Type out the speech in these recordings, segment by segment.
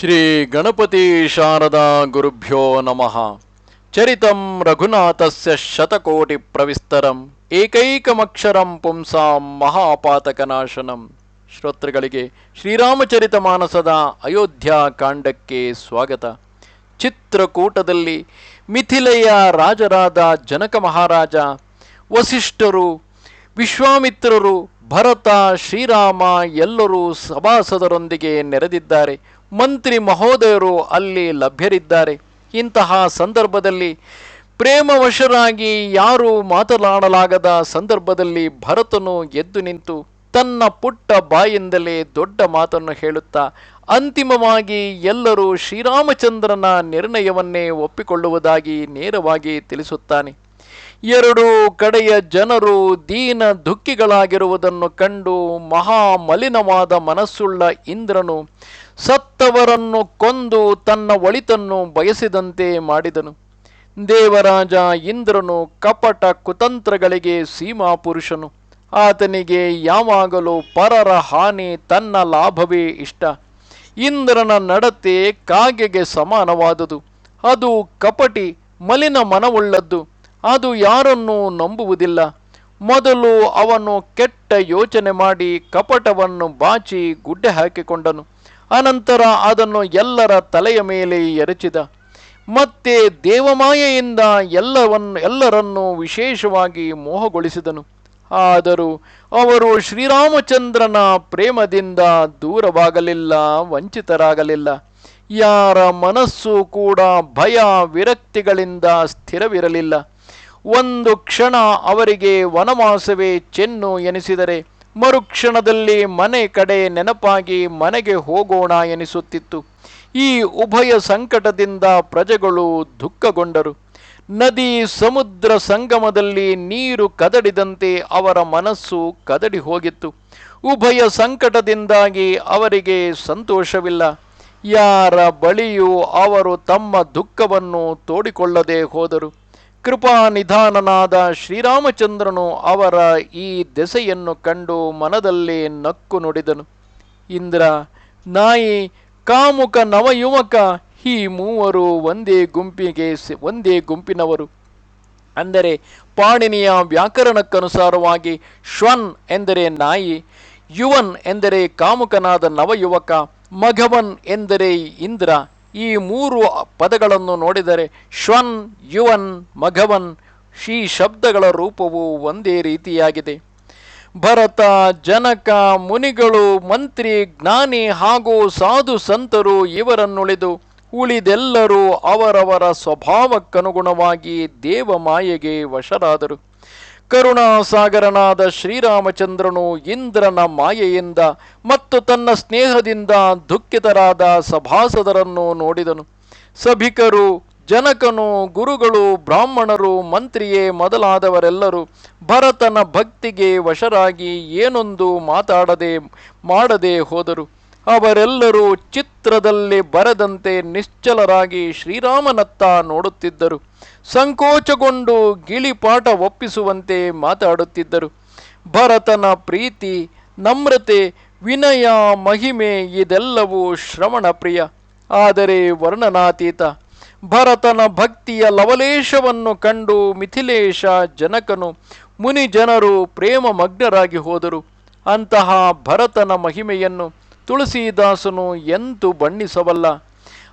ಶ್ರೀ ಗಣಪತಿ ಶಾರದಾ ಗುರುಭ್ಯೋ ನಮಃ. ಚರಿತಂ ರಘುನಾಥಸ್ಯ ಶತಕೋಟಿ ಪ್ರವಿಸ್ತರಂ, ಏಕೈಕಮಕ್ಷರಂ ಪುಂಸಾಂ ಮಹಾಪಾತಕನಾಶನಂ. ಶ್ರೋತೃಗಳಿಗೆ ಶ್ರೀರಾಮಚರಿತ ಮಾನಸದ ಅಯೋಧ್ಯ ಕಾಂಡಕ್ಕೆ ಸ್ವಾಗತ. ಚಿತ್ರಕೂಟದಲ್ಲಿ ಮಿಥಿಲೆಯ ರಾಜರಾದ ಜನಕ ಮಹಾರಾಜ, ವಸಿಷ್ಠರು ವಿಶ್ವಾಮಿತ್ರರು ಭರತ, ಶ್ರೀರಾಮ ಎಲ್ಲರೂ ಸಭಾಸದರೊಂದಿಗೆ ನೆರೆದಿದ್ದಾರೆ. ಮಂತ್ರಿ ಮಹೋದಯರು ಅಲ್ಲಿ ಲಭ್ಯರಿದ್ದಾರೆ. ಇಂತಹ ಸಂದರ್ಭದಲ್ಲಿ ಪ್ರೇಮವಶರಾಗಿ ಯಾರೂ ಮಾತನಾಡಲಾಗದ ಸಂದರ್ಭದಲ್ಲಿ ಭರತನು ಎದ್ದು ನಿಂತು ತನ್ನ ಪುಟ್ಟ ಬಾಯಿಂದಲೇ ದೊಡ್ಡ ಮಾತನ್ನು ಹೇಳುತ್ತಾ, ಅಂತಿಮವಾಗಿ ಎಲ್ಲರೂ ಶ್ರೀರಾಮಚಂದ್ರನ ನಿರ್ಣಯವನ್ನೇ ಒಪ್ಪಿಕೊಳ್ಳುವುದಾಗಿ ನೇರವಾಗಿ ತಿಳಿಸುತ್ತಾನೆ. ಎರಡು ಕಡೆಯ ಜನರು ದೀನ ದುಃಖಿಗಳಾಗಿರುವುದನ್ನು ಕಂಡು ಮಹಾ ಮಲಿನವಾದ ಮನಸ್ಸುಳ್ಳ ಇಂದ್ರನು ಸತ್ತವರನ್ನು ಕೊಂದು ತನ್ನ ಒಳಿತನ್ನು ಬಯಸಿದಂತೆ ಮಾಡಿದನು. ದೇವರಾಜ ಇಂದ್ರನು ಕಪಟ ಕುತಂತ್ರಗಳಿಗೆ ಸೀಮಾ ಪುರುಷನು. ಆತನಿಗೆ ಯಾವಾಗಲೂ ಪರರ ಹಾನಿ ತನ್ನ ಲಾಭವೇ ಇಷ್ಟ. ಇಂದ್ರನ ನಡತೆ ಕಾಗೆಗೆ ಸಮಾನವಾದುದು. ಅದು ಕಪಟಿ ಮಲಿನ ಮನವುಳ್ಳದ್ದು. ಅದು ಯಾರನ್ನೂ ನಂಬುವುದಿಲ್ಲ. ಮೊದಲು ಅವನು ಕೆಟ್ಟ ಯೋಚನೆ ಮಾಡಿ ಕಪಟವನ್ನು ಬಾಚಿ ಗುಡ್ಡೆ ಹಾಕಿಕೊಂಡನು. ಅನಂತರ ಅದನ್ನು ಎಲ್ಲರ ತಲೆಯ ಮೇಲೆ ಎರಚಿದ. ಮತ್ತೆ ದೇವಮಾಯೆಯಿಂದ ಎಲ್ಲವನ್ನು ಎಲ್ಲರನ್ನು ವಿಶೇಷವಾಗಿ ಮೋಹಗೊಳಿಸಿದನು. ಆದರೂ ಅವರು ಶ್ರೀರಾಮಚಂದ್ರನ ಪ್ರೇಮದಿಂದ ದೂರವಾಗಲಿಲ್ಲ, ವಂಚಿತರಾಗಲಿಲ್ಲ. ಯಾರ ಮನಸ್ಸು ಕೂಡ ಭಯ, ವಿರಕ್ತಿಗಳಿಂದ ಸ್ಥಿರವಿರಲಿಲ್ಲ. ಒಂದು ಕ್ಷಣ ಅವರಿಗೆ ವನವಾಸವೇ ಚೆನ್ನು ಎನಿಸಿದರೆ ಮರುಕ್ಷಣದಲ್ಲಿ ಮನೆ ಕಡೆ ನೆನಪಾಗಿ ಮನೆಗೆ ಹೋಗೋಣ ಎನಿಸುತ್ತಿತ್ತು. ಈ ಉಭಯ ಸಂಕಟದಿಂದ ಪ್ರಜೆಗಳು ದುಃಖಗೊಂಡರು. ನದಿ ಸಮುದ್ರ ಸಂಗಮದಲ್ಲಿ ನೀರು ಕದಡಿದಂತೆ ಅವರ ಮನಸ್ಸು ಕದಡಿ ಹೋಗಿತ್ತು. ಉಭಯ ಸಂಕಟದಿಂದಾಗಿ ಅವರಿಗೆ ಸಂತೋಷವಿಲ್ಲ. ಯಾರ ಬಳಿಯೂ ಅವರು ತಮ್ಮ ದುಃಖವನ್ನು ತೋಡಿಕೊಳ್ಳದೆ ಹೋದರು. ಕೃಪಾ ನಿಧಾನನಾದ ಶ್ರೀರಾಮಚಂದ್ರನು ಅವರ ಈ ದೆಸೆಯನ್ನು ಕಂಡು ಮನದಲ್ಲಿ ನಕ್ಕು ನುಡಿದನು. ಇಂದ್ರ, ನಾಯಿ, ಕಾಮುಕ ನವಯುವಕ, ಈ ಮೂವರು ಒಂದೇ ಗುಂಪಿಗೆ ಒಂದೇ ಗುಂಪಿನವರು. ಅಂದರೆ ಪಾಣಿನಿಯ ವ್ಯಾಕರಣಕ್ಕನುಸಾರವಾಗಿ ಶ್ವನ್ ಎಂದರೆ ನಾಯಿ, ಯುವನ್ ಎಂದರೆ ಕಾಮುಕನಾದ ನವಯುವಕ, ಮಘವನ್ ಎಂದರೆ ಇಂದ್ರ ಈ ಮೂರು ಪದಗಳನ್ನು ನೋಡಿದರೆ ಶ್ವನ್, ಯುವನ್, ಮಘವನ್ ಈ ಶಬ್ದಗಳ ರೂಪವು ಒಂದೇ ರೀತಿಯಾಗಿದೆ. ಭರತ, ಜನಕ, ಮುನಿಗಳು, ಮಂತ್ರಿ, ಜ್ಞಾನಿ ಹಾಗೂ ಸಾಧು ಸಂತರು ಇವರನ್ನುಳಿದು ಉಳಿದೆಲ್ಲರೂ ಅವರವರ ಸ್ವಭಾವಕ್ಕನುಗುಣವಾಗಿ ದೇವಮಾಯೆಗೆ ವಶರಾದರು. ಕರುಣಾಸಾಗರನಾದ ಶ್ರೀರಾಮಚಂದ್ರನು ಇಂದ್ರನ ಮಾಯೆಯಿಂದ ಮತ್ತು ತನ್ನ ಸ್ನೇಹದಿಂದ ದುಃಖಿತರಾದ ಸಭಾಸದರನ್ನು ನೋಡಿದನು. ಸಭಿಕರು, ಜನಕನು, ಗುರುಗಳು, ಬ್ರಾಹ್ಮಣರು, ಮಂತ್ರಿಯೇ ಮೊದಲಾದವರೆಲ್ಲರೂ ಭರತನ ಭಕ್ತಿಗೆ ವಶರಾಗಿ ಏನೊಂದು ಮಾತಾಡದೆ ಮಾಡದೆ ಹೋದರು. ಅವರೆಲ್ಲರೂ ಚಿತ್ರದಲ್ಲಿ ಬರದಂತೆ ನಿಶ್ಚಲರಾಗಿ ಶ್ರೀರಾಮನತ್ತ ನೋಡುತ್ತಿದ್ದರು. ಸಂಕೋಚಗೊಂಡು ಗಿಳಿಪಾಠ ಒಪ್ಪಿಸುವಂತೆ ಮಾತಾಡುತ್ತಿದ್ದರು. ಭರತನ ಪ್ರೀತಿ, ನಮ್ರತೆ, ವಿನಯ, ಮಹಿಮೆ ಇದೆಲ್ಲವೂ ಶ್ರವಣ ಪ್ರಿಯ ಆದರೆ ವರ್ಣನಾತೀತ, ಭರತನ ಭಕ್ತಿಯ ಲವಲೇಶವನ್ನು ಕಂಡು ಮಿಥಿಲೇಶ ಜನಕನು ಮುನಿ ಜನರು ಪ್ರೇಮಮಗ್ನರಾಗಿ ಹೋದರು. ಅಂತಹ ಭರತನ ಮಹಿಮೆಯನ್ನು ತುಳಸಿದಾಸನು ಎಂತು ಬಣ್ಣಿಸಬಲ್ಲ.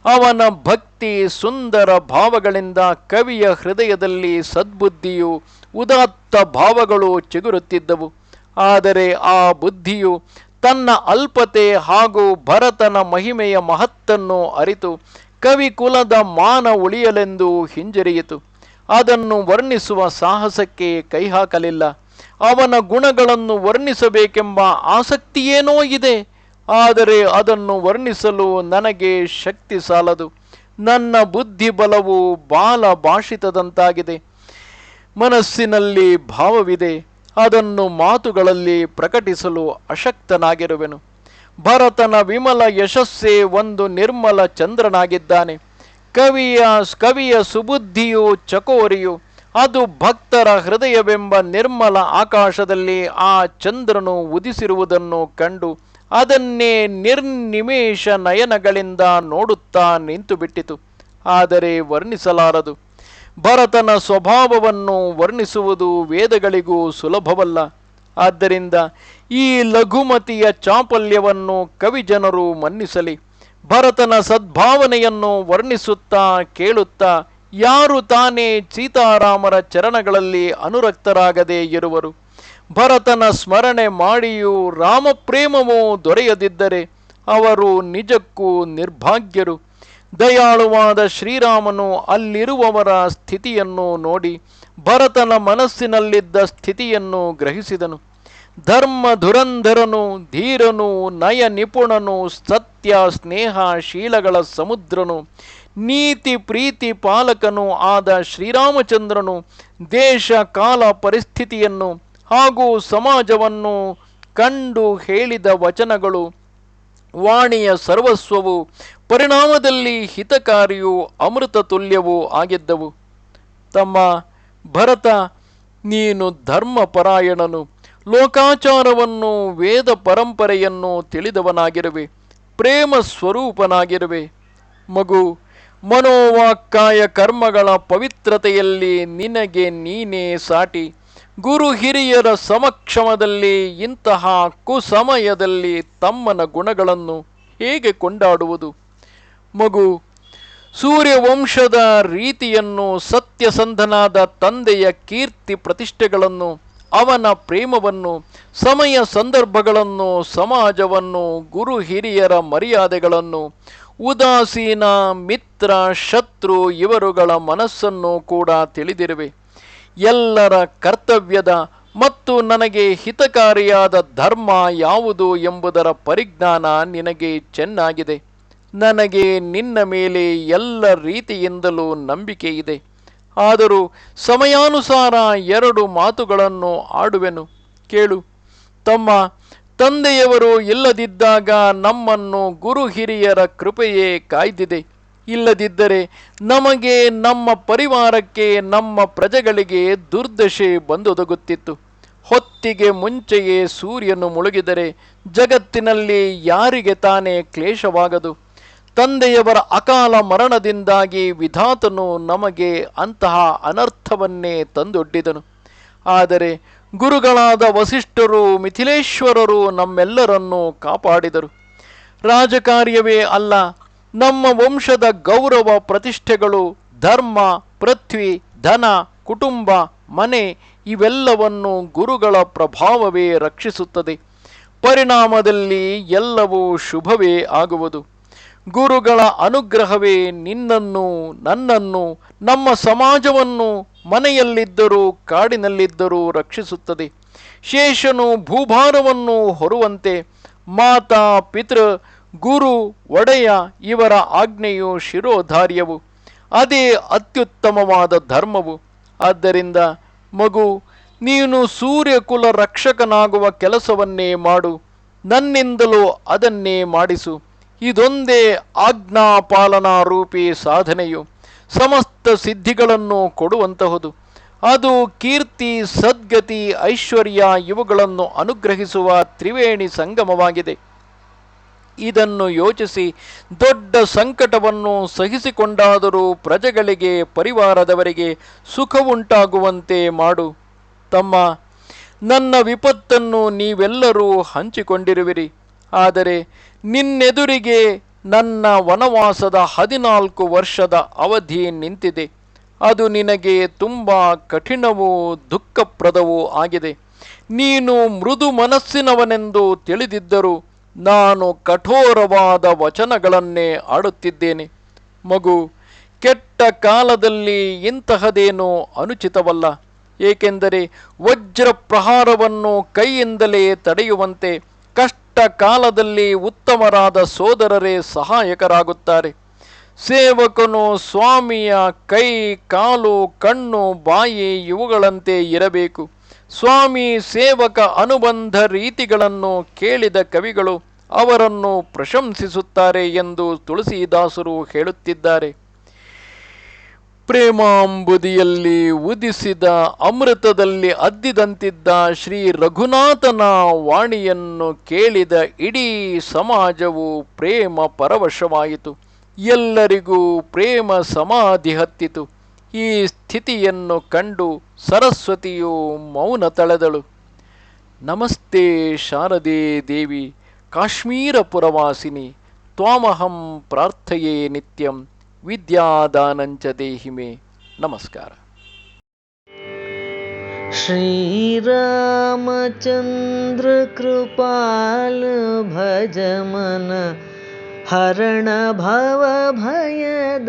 ಅವನ ಭಕ್ತಿ ಸುಂದರ ಭಾವಗಳಿಂದ ಕವಿಯ ಹೃದಯದಲ್ಲಿ ಸದ್ಬುದ್ಧಿಯು ಉದಾತ್ತ ಭಾವಗಳು ಚಿಗುರುತ್ತಿದ್ದವು. ಆದರೆ ಆ ಬುದ್ಧಿಯು ತನ್ನ ಅಲ್ಪತೆ ಹಾಗೂ ಭರತನ ಮಹಿಮೆಯ ಮಹತ್ತನ್ನು ಅರಿತು ಕವಿ ಕುಲದ ಮಾನ ಉಳಿಯಲೆಂದು ಹಿಂಜರಿಯಿತು. ಅದನ್ನು ವರ್ಣಿಸುವ ಸಾಹಸಕ್ಕೆ ಕೈಹಾಕಲಿಲ್ಲ. ಅವನ ಗುಣಗಳನ್ನು ವರ್ಣಿಸಬೇಕೆಂಬ ಆಸಕ್ತಿಯೇನೋ ಇದೆ. ಆದರೆ ಅದನ್ನು ವರ್ಣಿಸಲು ನನಗೆ ಶಕ್ತಿ ಸಾಲದು. ನನ್ನ ಬುದ್ಧಿಬಲವು ಬಾಲ ಭಾಷಿತದಂತಾಗಿದೆ. ಮನಸ್ಸಿನಲ್ಲಿ ಭಾವವಿದೆ. ಅದನ್ನು ಮಾತುಗಳಲ್ಲಿ ಪ್ರಕಟಿಸಲು ಅಶಕ್ತನಾಗಿರುವೆನು. ಭರತನ ವಿಮಲ ಯಶಸ್ಸೇ ಒಂದು ನಿರ್ಮಲ ಚಂದ್ರನಾಗಿದ್ದಾನೆ. ಕವಿಯ ಕವಿಯ ಸುಬುದ್ಧಿಯು ಚಕೋರಿಯು. ಅದು ಭಕ್ತರ ಹೃದಯವೆಂಬ ನಿರ್ಮಲ ಆಕಾಶದಲ್ಲಿ ಆ ಚಂದ್ರನು ಉದಿಸಿರುವುದನ್ನು ಕಂಡು ಅದನ್ನೇ ನಿರ್ನಿಮೇಷ ನಯನಗಳಿಂದ ನೋಡುತ್ತಾ ನಿಂತು ಬಿಟ್ಟಿತು. ಆದರೆ ವರ್ಣಿಸಲಾರದು. ಭರತನ ಸ್ವಭಾವವನ್ನು ವರ್ಣಿಸುವುದು ವೇದಗಳಿಗೂ ಸುಲಭವಲ್ಲ. ಆದ್ದರಿಂದ ಈ ಲಘುಮತಿಯ ಚಾಪಲ್ಯವನ್ನು ಕವಿಜನರು ಮನ್ನಿಸಲಿ. ಭರತನ ಸದ್ಭಾವನೆಯನ್ನು ವರ್ಣಿಸುತ್ತಾ ಕೇಳುತ್ತಾ ಯಾರು ತಾನೇ ಸೀತಾರಾಮರ ಚರಣಗಳಲ್ಲಿ ಅನುರಕ್ತರಾಗದೇ ಇರುವರು. ಭರತನ ಸ್ಮರಣೆ ಮಾಡಿಯೂ ರಾಮಪ್ರೇಮವೂ ದೊರೆಯದಿದ್ದರೆ ಅವರು ನಿಜಕ್ಕೂ ನಿರ್ಭಾಗ್ಯರು. ದಯಾಳುವಾದ ಶ್ರೀರಾಮನು ಅಲ್ಲಿರುವವರ ಸ್ಥಿತಿಯನ್ನು ನೋಡಿ ಭರತನ ಮನಸ್ಸಿನಲ್ಲಿದ್ದ ಸ್ಥಿತಿಯನ್ನು ಗ್ರಹಿಸಿದನು. ಧರ್ಮ ಧುರಂಧರನು, ಧೀರನು, ನಯ ನಿಪುಣನು, ಸತ್ಯ ಸ್ನೇಹ ಶೀಲಗಳ ಸಮುದ್ರನು, ನೀತಿ ಪ್ರೀತಿ ಪಾಲಕನು ಆದ ಶ್ರೀರಾಮಚಂದ್ರನು ದೇಶ ಕಾಲ ಪರಿಸ್ಥಿತಿಯನ್ನು ಹಾಗೂ ಸಮಾಜವನ್ನು ಕಂಡು ಹೇಳಿದ ವಚನಗಳು, ವಾಣಿಯ ಸರ್ವಸ್ವವು, ಪರಿಣಾಮದಲ್ಲಿ ಹಿತಕಾರಿಯೂ ಅಮೃತ ತುಲ್ಯವೂ ಆಗಿದ್ದವು. ತಮ್ಮ ಭರತ, ನೀನು ಧರ್ಮಪರಾಯಣನು, ಲೋಕಾಚಾರವನ್ನು ವೇದ ಪರಂಪರೆಯನ್ನು ತಿಳಿದವನಾಗಿರುವೆ, ಪ್ರೇಮ ಸ್ವರೂಪನಾಗಿರುವೆ. ಮಗು, ಮನೋವಾಕ್ಕಾಯ ಕರ್ಮಗಳ ಪವಿತ್ರತೆಯಲ್ಲಿ ನಿನಗೆ ನೀನೇ ಸಾಟಿ. ಗುರು ಹಿರಿಯರ ಸಮಕ್ಷಮದಲ್ಲಿ ಇಂತಹ ಕುಸಮಯದಲ್ಲಿ ತಮ್ಮನ ಗುಣಗಳನ್ನು ಹೇಗೆ ಕೊಂಡಾಡುವುದು? ಮಗು, ಸೂರ್ಯವಂಶದ ರೀತಿಯನ್ನು ಸತ್ಯಸಂಧನಾದ ತಂದೆಯ ಕೀರ್ತಿ ಪ್ರತಿಷ್ಠೆಗಳನ್ನು, ಅವನ ಪ್ರೇಮವನ್ನು, ಸಮಯ ಸಂದರ್ಭಗಳನ್ನು, ಸಮಾಜವನ್ನು, ಗುರು ಹಿರಿಯರ ಮರ್ಯಾದೆಗಳನ್ನು, ಉದಾಸೀನ, ಮಿತ್ರ, ಶತ್ರು ಇವರುಗಳ ಮನಸ್ಸನ್ನು ಕೂಡ ತಿಳಿದಿರುವೆ. ಎಲ್ಲರ ಕರ್ತವ್ಯದ ಮತ್ತು ನನಗೆ ಹಿತಕಾರಿಯಾದ ಧರ್ಮ ಯಾವುದು ಎಂಬುದರ ಪರಿಜ್ಞಾನ ನಿನಗೆ ಚೆನ್ನಾಗಿದೆ. ನನಗೆ ನಿನ್ನ ಮೇಲೆ ಎಲ್ಲ ರೀತಿಯಿಂದಲೂ ನಂಬಿಕೆ ಇದೆ. ಆದರೂ ಸಮಯಾನುಸಾರ ಎರಡು ಮಾತುಗಳನ್ನು ಆಡುವೆನು. ಕೇಳು. ತಮ್ಮ ತಂದೆಯವರು ಇಲ್ಲದಿದ್ದಾಗ ನಮ್ಮನ್ನು ಗುರು ಹಿರಿಯರ ಕೃಪೆಯೇ ಕಾಯ್ದಿದೆ. ಇಲ್ಲದಿದ್ದರೆ ನಮಗೆ ನಮ್ಮ ಪರಿವಾರಕ್ಕೆ, ನಮ್ಮ ಪ್ರಜೆಗಳಿಗೆ ದುರ್ದಶೆ ಬಂದೊದಗುತ್ತಿತ್ತು. ಹೊತ್ತಿಗೆ ಮುಂಚೆಯೇ ಸೂರ್ಯನು ಮುಳುಗಿದರೆ ಜಗತ್ತಿನಲ್ಲಿ ಯಾರಿಗೆ ತಾನೇ ಕ್ಲೇಶವಾಗದು? ತಂದೆಯವರ ಅಕಾಲ ಮರಣದಿಂದಾಗಿ ವಿಧಾತನು ನಮಗೆ ಅಂತಹ ಅನರ್ಥವನ್ನೇ ತಂದೊಡ್ಡಿದನು. ಆದರೆ ಗುರುಗಳಾದ ವಸಿಷ್ಠರು, ಮಿಥಿಲೇಶ್ವರರು ನಮ್ಮೆಲ್ಲರನ್ನೂ ಕಾಪಾಡಿದರು. ರಾಜಕಾರ್ಯವೇ ಅಲ್ಲ ನಮ್ಮ ವಂಶದ ಗೌರವ ಪ್ರತಿಷ್ಠೆಗಳು, ಧರ್ಮ, ಪೃಥ್ವಿ, ಧನ, ಕುಟುಂಬ, ಮನೆ ಇವೆಲ್ಲವನ್ನು ಗುರುಗಳ ಪ್ರಭಾವವೇ ರಕ್ಷಿಸುತ್ತದೆ. ಪರಿಣಾಮದಲ್ಲಿ ಎಲ್ಲವೂ ಶುಭವೇ ಆಗುವುದು. ಗುರುಗಳ ಅನುಗ್ರಹವೇ ನಿನ್ನನ್ನು, ನನ್ನನ್ನು, ನಮ್ಮ ಸಮಾಜವನ್ನು ಮನೆಯಲ್ಲಿದ್ದರೂ ಕಾಡಿನಲ್ಲಿದ್ದರೂ ರಕ್ಷಿಸುತ್ತದೆ. ಶೇಷನು ಭೂಭಾರವನ್ನು ಹೊರುವಂತೆ, ಮಾತಾ, ಪಿತೃ ಗುರು ಒಡೆಯ ಇವರ ಆಜ್ಞೆಯು ಶಿರೋಧಾರ್ಯವು, ಅದೇ ಅತ್ಯುತ್ತಮವಾದ ಧರ್ಮವು. ಆದ್ದರಿಂದ ಮಗು, ನೀನು ಸೂರ್ಯಕುಲ ರಕ್ಷಕನಾಗುವ ಕೆಲಸವನ್ನೇ ಮಾಡು, ನನ್ನಿಂದಲೂ ಅದನ್ನೇ ಮಾಡಿಸು. ಇದೊಂದೇ ಆಜ್ಞಾಪಾಲನಾ ರೂಪಿ ಸಾಧನೆಯು. ಸಮಸ್ತ ಸಿದ್ಧಿಗಳನ್ನು ಕೊಡುವಂತಹುದು. ಅದು ಕೀರ್ತಿ, ಸದ್ಗತಿ, ಐಶ್ವರ್ಯ ಇವುಗಳನ್ನು ಅನುಗ್ರಹಿಸುವ ತ್ರಿವೇಣಿ ಸಂಗಮವಾಗಿದೆ. ಇದನ್ನು ಯೋಚಿಸಿ ದೊಡ್ಡ ಸಂಕಟವನ್ನು ಸಹಿಸಿಕೊಂಡಾದರೂ ಪ್ರಜೆಗಳಿಗೆ, ಪರಿವಾರದವರಿಗೆ ಸುಖವುಂಟಾಗುವಂತೆ ಮಾಡು. ತಮ್ಮ, ನನ್ನ ವಿಪತ್ತನ್ನು ನೀವೆಲ್ಲರೂ ಹಂಚಿಕೊಂಡಿರುವಿರಿ. ಆದರೆ ನಿನ್ನೆದುರಿಗೆ ನನ್ನ ವನವಾಸದ ಹದಿನಾಲ್ಕು ವರ್ಷದ ಅವಧಿ ನಿಂತಿದೆ. ಅದು ನಿನಗೆ ತುಂಬ ಕಠಿಣವೂ ದುಃಖಪ್ರದವೂ ಆಗಿದೆ. ನೀನು ಮೃದು ಮನಸ್ಸಿನವನೆಂದು ತಿಳಿದಿದ್ದರೂ ನಾನು ಕಠೋರವಾದ ವಚನಗಳನ್ನೇ ಆಡುತ್ತಿದ್ದೇನೆ. ಮಗು, ಕೆಟ್ಟ ಕಾಲದಲ್ಲಿ ಇಂತಹದೇನೂ ಅನುಚಿತವಲ್ಲ. ಏಕೆಂದರೆ ವಜ್ರ ಪ್ರಹಾರವನ್ನು ಕೈಯಿಂದಲೇ ತಡೆಯುವಂತೆ ಕಷ್ಟ ಕಾಲದಲ್ಲಿ ಉತ್ತಮರಾದ ಸೋದರರೇ ಸಹಾಯಕರಾಗುತ್ತಾರೆ. ಸೇವಕನು ಸ್ವಾಮಿಯ ಕೈ, ಕಾಲು, ಕಣ್ಣು, ಬಾಯಿ ಇವುಗಳಂತೆ ಇರಬೇಕು. ಸ್ವಾಮಿ ಸೇವಕ ಅನುಬಂಧ ರೀತಿಗಳನ್ನು ಕೇಳಿದ ಕವಿಗಳು ಅವರನ್ನು ಪ್ರಶಂಸಿಸುತ್ತಾರೆ ಎಂದು ತುಳಸಿದಾಸರು ಹೇಳುತ್ತಿದ್ದಾರೆ. ಪ್ರೇಮಾಂಬುದಿಯಲ್ಲಿ ಉದಿಸಿದ ಅಮೃತದಲ್ಲಿ ಅದ್ದಿದಂತಿದ್ದ ಶ್ರೀ ರಘುನಾಥನ ವಾಣಿಯನ್ನು ಕೇಳಿದ ಇಡೀ ಸಮಾಜವು ಪ್ರೇಮ ಪರವಶವಾಯಿತು. ಎಲ್ಲರಿಗೂ ಪ್ರೇಮ ಸಮಾಧಿ ಹತ್ತಿತು. ಈ ಸ್ಥಿತಿಯನ್ನು ಕಂಡು ಸರಸ್ವತಿಯು ಮೌನ ತಳೆದಳು ನಮಸ್ತೆ ಶಾರದೆ ದೇವಿ ಕಾಶ್ಮೀರಪುರವಾಸಿನಿ ತ್ವಾಮಹಂ ಪ್ರಾರ್ಥಯೇ ನಿತ್ಯಂ ವಿದ್ಯಾದಾನಂಚ ದೇಹಿ ಮೇ ನಮಸ್ಕಾರ श्रीरामचन्द्र कृपाल भज मन हरण भव भयदारुणं